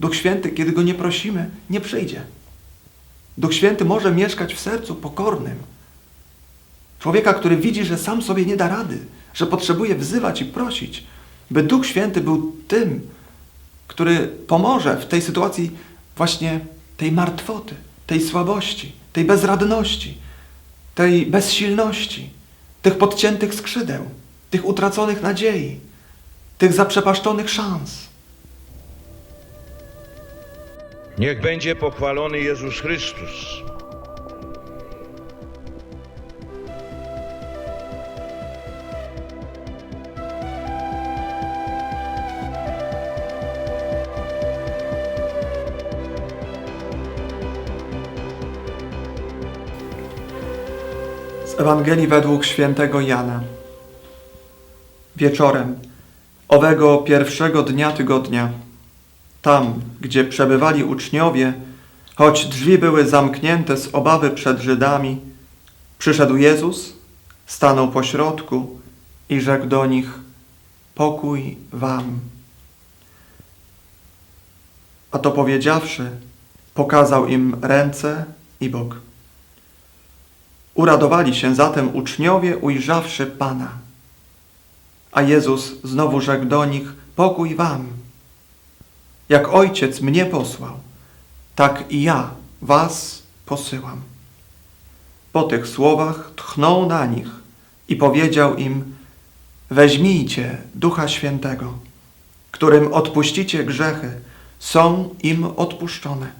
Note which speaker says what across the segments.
Speaker 1: Duch Święty, kiedy Go nie prosimy, nie przyjdzie. Duch Święty może mieszkać w sercu pokornym. Człowieka, który widzi, że sam sobie nie da rady, że potrzebuje wzywać i prosić, by Duch Święty był tym, który pomoże w tej sytuacji właśnie tej martwoty, tej słabości, tej bezradności, tej bezsilności, tych podciętych skrzydeł, tych utraconych nadziei, tych zaprzepaszczonych szans.
Speaker 2: Niech będzie pochwalony Jezus Chrystus.
Speaker 1: Z Ewangelii według świętego Jana. Wieczorem owego pierwszego dnia tygodnia, tam, gdzie przebywali uczniowie, choć drzwi były zamknięte z obawy przed Żydami, przyszedł Jezus, stanął pośrodku i rzekł do nich: Pokój wam. A to powiedziawszy, pokazał im ręce i bok. Uradowali się zatem uczniowie, ujrzawszy Pana. A Jezus znowu rzekł do nich, pokój wam. Jak Ojciec mnie posłał, tak i ja was posyłam. Po tych słowach tchnął na nich i powiedział im, weźmijcie Ducha Świętego, którym odpuścicie grzechy, są im odpuszczone,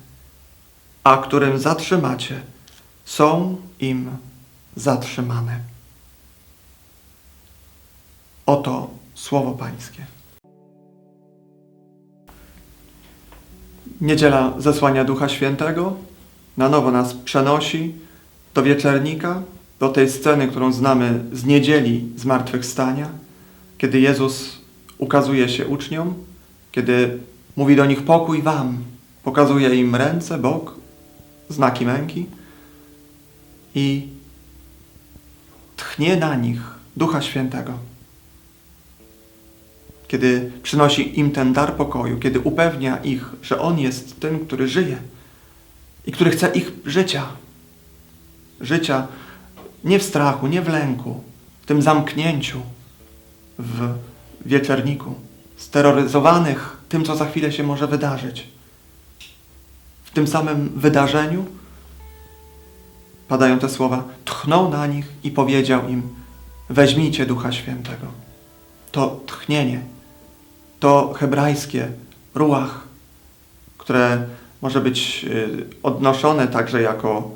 Speaker 1: a którym zatrzymacie, są im zatrzymane. Oto słowo Pańskie. Niedziela zesłania Ducha Świętego na nowo nas przenosi do wieczernika, do tej sceny, którą znamy z niedzieli zmartwychwstania, kiedy Jezus ukazuje się uczniom, kiedy mówi do nich pokój wam, pokazuje im ręce, bok, znaki męki i tchnie na nich Ducha Świętego. Kiedy przynosi im ten dar pokoju, kiedy upewnia ich, że On jest tym, który żyje i który chce ich życia. Życia nie w strachu, nie w lęku, w tym zamknięciu w wieczerniku, steroryzowanych tym, co za chwilę się może wydarzyć. W tym samym wydarzeniu padają te słowa, tchnął na nich i powiedział im, weźmijcie Ducha Świętego. To tchnienie, to hebrajskie ruach, które może być y, odnoszone także jako,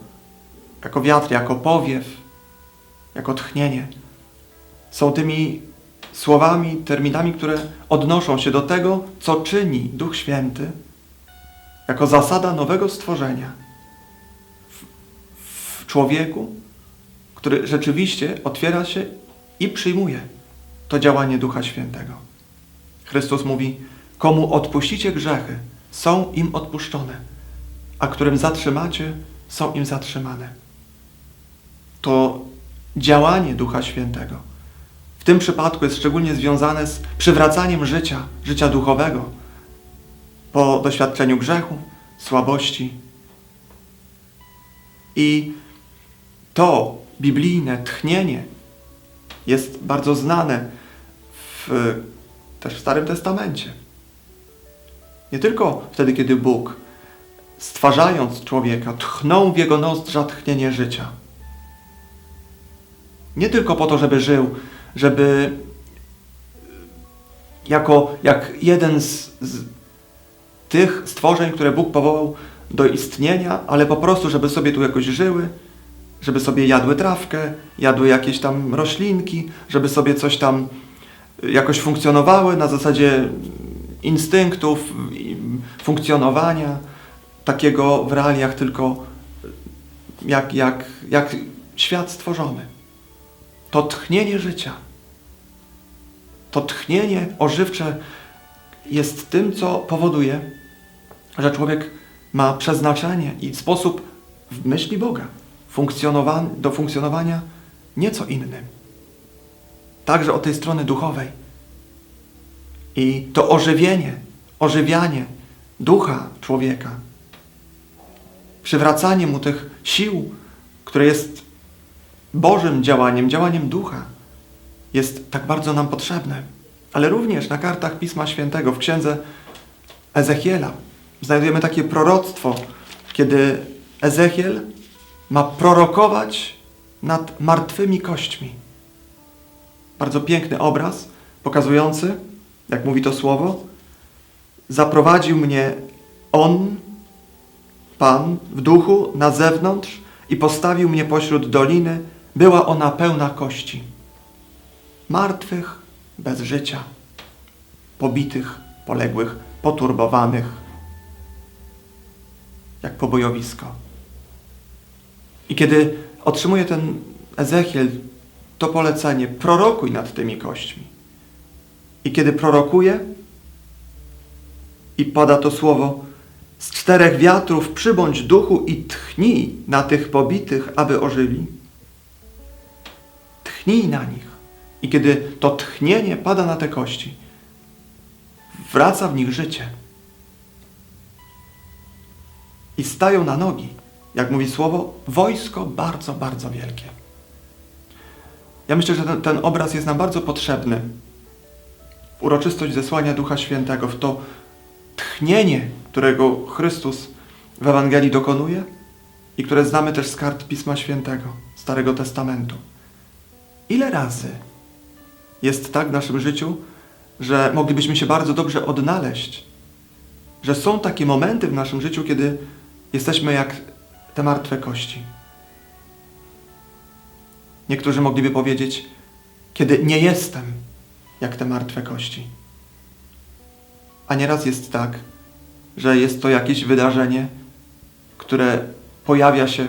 Speaker 1: jako wiatr, jako powiew, jako tchnienie, są tymi słowami, terminami, które odnoszą się do tego, co czyni Duch Święty jako zasada nowego stworzenia w człowieku, który rzeczywiście otwiera się i przyjmuje to działanie Ducha Świętego. Chrystus mówi, komu odpuścicie grzechy, są im odpuszczone, a którym zatrzymacie, są im zatrzymane. To działanie Ducha Świętego w tym przypadku jest szczególnie związane z przywracaniem życia, życia duchowego po doświadczeniu grzechu, słabości. I to biblijne tchnienie jest bardzo znane w, też w Starym Testamencie. Nie tylko wtedy, kiedy Bóg, stwarzając człowieka, tchnął w jego nozdrza tchnienie życia. Nie tylko po to, żeby żył, żeby jako jak jeden z, z tych stworzeń, które Bóg powołał do istnienia, ale po prostu, żeby sobie tu jakoś żyły, żeby sobie jadły trawkę, jadły jakieś tam roślinki, żeby sobie coś tam jakoś funkcjonowały na zasadzie instynktów, funkcjonowania takiego w realiach tylko jak, jak, jak świat stworzony. To tchnienie życia, to tchnienie ożywcze jest tym, co powoduje, że człowiek ma przeznaczenie i sposób w myśli Boga do funkcjonowania nieco innym. Także od tej strony duchowej. I to ożywienie, ożywianie ducha człowieka, przywracanie mu tych sił, które jest Bożym działaniem, działaniem ducha, jest tak bardzo nam potrzebne. Ale również na kartach Pisma Świętego, w księdze Ezechiela, znajdujemy takie proroctwo, kiedy Ezechiel ma prorokować nad martwymi kośćmi. Bardzo piękny obraz, pokazujący, jak mówi to słowo, zaprowadził mnie On, Pan, w duchu na zewnątrz i postawił mnie pośród doliny. Była ona pełna kości. Martwych, bez życia, pobitych, poległych, poturbowanych, jak pobojowisko. I kiedy otrzymuje ten Ezechiel to polecenie, prorokuj nad tymi kośćmi. I kiedy prorokuje i pada to słowo, z czterech wiatrów przybądź duchu i tchnij na tych pobitych, aby ożyli. Tchnij na nich. I kiedy to tchnienie pada na te kości, wraca w nich życie. I stają na nogi, jak mówi słowo, wojsko bardzo, bardzo wielkie. Ja myślę, że ten, ten obraz jest nam bardzo potrzebny uroczystość zesłania Ducha Świętego, w to tchnienie, którego Chrystus w Ewangelii dokonuje i które znamy też z kart Pisma Świętego, Starego Testamentu. Ile razy jest tak w naszym życiu, że moglibyśmy się bardzo dobrze odnaleźć, że są takie momenty w naszym życiu, kiedy jesteśmy jak te martwe kości. Niektórzy mogliby powiedzieć, kiedy nie jestem jak te martwe kości. A nieraz jest tak, że jest to jakieś wydarzenie, które pojawia się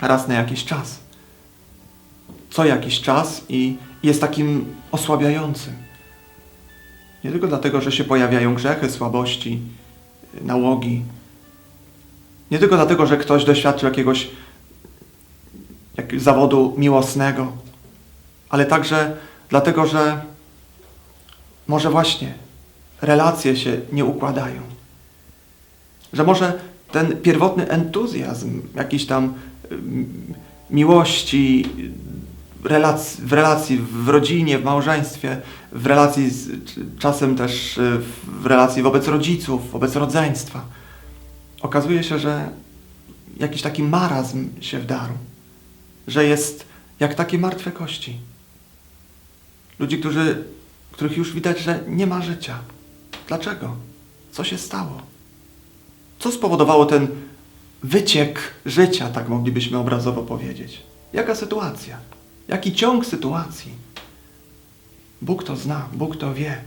Speaker 1: raz na jakiś czas. Co jakiś czas i jest takim osłabiającym. Nie tylko dlatego, że się pojawiają grzechy, słabości, nałogi. Nie tylko dlatego, że ktoś doświadczył jakiegoś jak zawodu miłosnego, ale także dlatego, że może właśnie relacje się nie układają. Że może ten pierwotny entuzjazm, jakiś tam ym, miłości, w relacji w rodzinie, w małżeństwie, w relacji z, czasem też y, w relacji wobec rodziców, wobec rodzeństwa. Okazuje się, że jakiś taki marazm się wdarł, że jest jak takie martwe kości. Ludzi, którzy, których już widać, że nie ma życia. Dlaczego? Co się stało? Co spowodowało ten wyciek życia, tak moglibyśmy obrazowo powiedzieć? Jaka sytuacja? Jaki ciąg sytuacji? Bóg to zna, Bóg to wie.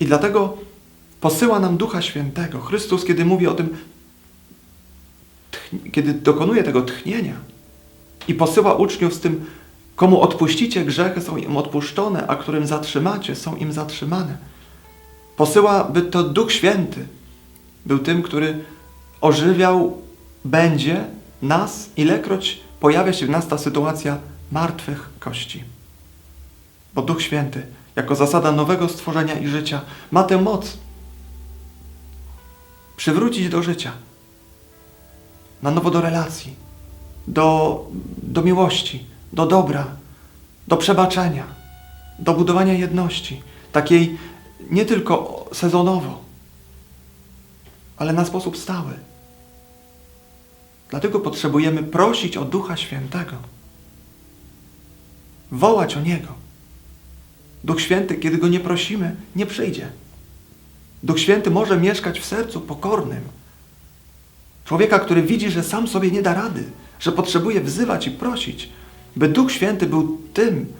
Speaker 1: I dlatego posyła nam Ducha Świętego. Chrystus, kiedy mówi o tym, kiedy dokonuje tego tchnienia i posyła uczniów z tym, komu odpuścicie grzechy, są im odpuszczone, a którym zatrzymacie, są im zatrzymane. Posyła, by to Duch Święty był tym, który ożywiał będzie nas, ilekroć pojawia się w nas ta sytuacja martwych kości. Bo Duch Święty, jako zasada nowego stworzenia i życia, ma tę moc przywrócić do życia, na nowo do relacji, do, do miłości, do dobra, do przebaczenia, do budowania jedności, takiej nie tylko sezonowo, ale na sposób stały. Dlatego potrzebujemy prosić o Ducha Świętego, wołać o Niego. Duch Święty, kiedy Go nie prosimy, nie przyjdzie. Duch Święty może mieszkać w sercu pokornym. Człowieka, który widzi, że sam sobie nie da rady, że potrzebuje wzywać i prosić, by Duch Święty był tym,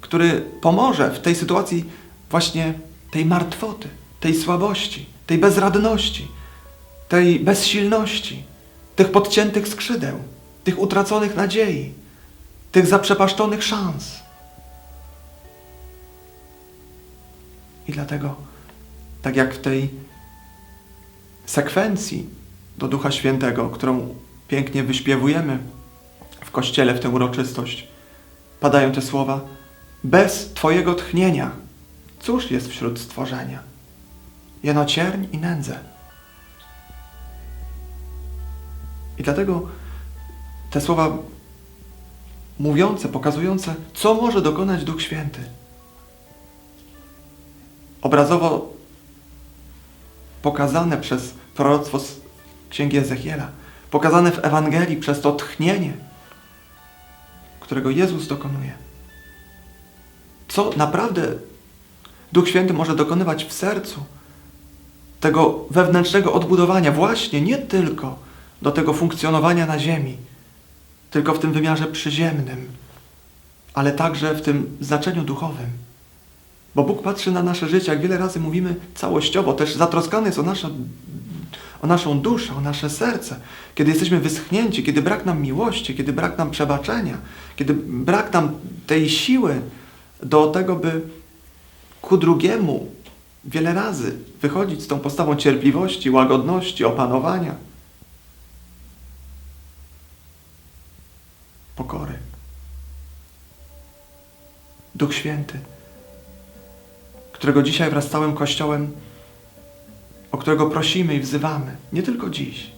Speaker 1: który pomoże w tej sytuacji właśnie tej martwoty, tej słabości, tej bezradności, tej bezsilności, tych podciętych skrzydeł, tych utraconych nadziei, tych zaprzepaszczonych szans. I dlatego, tak jak w tej sekwencji do Ducha Świętego, którą pięknie wyśpiewujemy w kościele w tę uroczystość, padają te słowa: Bez Twojego tchnienia, cóż jest wśród stworzenia? jeno cierń i nędzę. I dlatego te słowa mówiące, pokazujące, co może dokonać Duch Święty. Obrazowo pokazane przez proroctwo z Księgi Ezechiela, pokazane w Ewangelii przez to tchnienie, którego Jezus dokonuje. Co naprawdę Duch Święty może dokonywać w sercu tego wewnętrznego odbudowania, właśnie nie tylko do tego funkcjonowania na ziemi, tylko w tym wymiarze przyziemnym, ale także w tym znaczeniu duchowym. Bo Bóg patrzy na nasze życie, jak wiele razy mówimy, całościowo, też zatroskany jest o, nasze, o naszą duszę, o nasze serce. Kiedy jesteśmy wyschnięci, kiedy brak nam miłości, kiedy brak nam przebaczenia, kiedy brak nam tej siły do tego, by ku drugiemu wiele razy wychodzić z tą postawą cierpliwości, łagodności, opanowania, pokory. Duch Święty, którego dzisiaj wraz z całym Kościołem, którego prosimy i wzywamy, nie tylko dziś,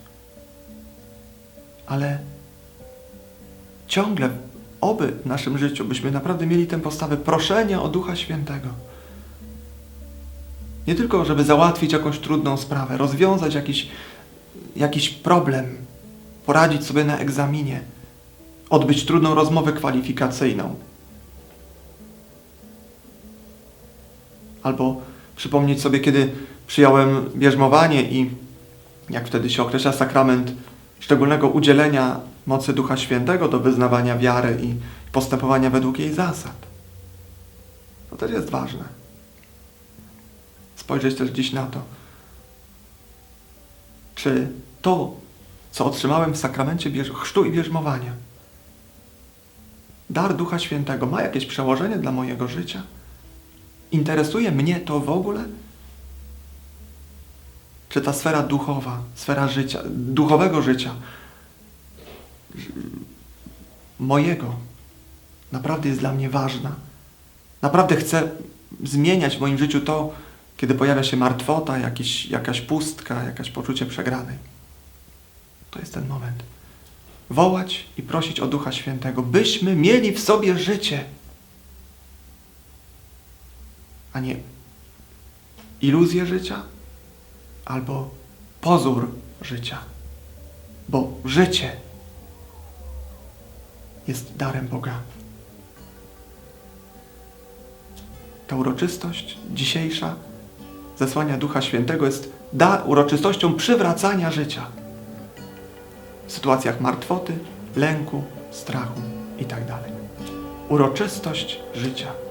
Speaker 1: ale ciągle, oby w naszym życiu, byśmy naprawdę mieli tę postawę proszenia o Ducha Świętego. Nie tylko, żeby załatwić jakąś trudną sprawę, rozwiązać jakiś, jakiś problem, poradzić sobie na egzaminie, odbyć trudną rozmowę kwalifikacyjną. Albo przypomnieć sobie, kiedy przyjąłem bierzmowanie i jak wtedy się określa sakrament szczególnego udzielenia mocy Ducha Świętego do wyznawania wiary i postępowania według jej zasad. To też jest ważne. Spojrzeć też dziś na to, czy to, co otrzymałem w sakramencie chrztu i bierzmowania, dar Ducha Świętego ma jakieś przełożenie dla mojego życia? Interesuje mnie to w ogóle? Czy ta sfera duchowa, sfera życia, duchowego życia, mojego, naprawdę jest dla mnie ważna? Naprawdę chcę zmieniać w moim życiu to, kiedy pojawia się martwota, jakiś, jakaś pustka, jakaś poczucie przegranej. To jest ten moment wołać i prosić o Ducha Świętego, byśmy mieli w sobie życie, a nie iluzję życia albo pozór życia. Bo życie jest darem Boga. Ta uroczystość dzisiejsza zesłania Ducha Świętego jest da uroczystością przywracania życia w sytuacjach martwoty, lęku, strachu itd. Uroczystość życia.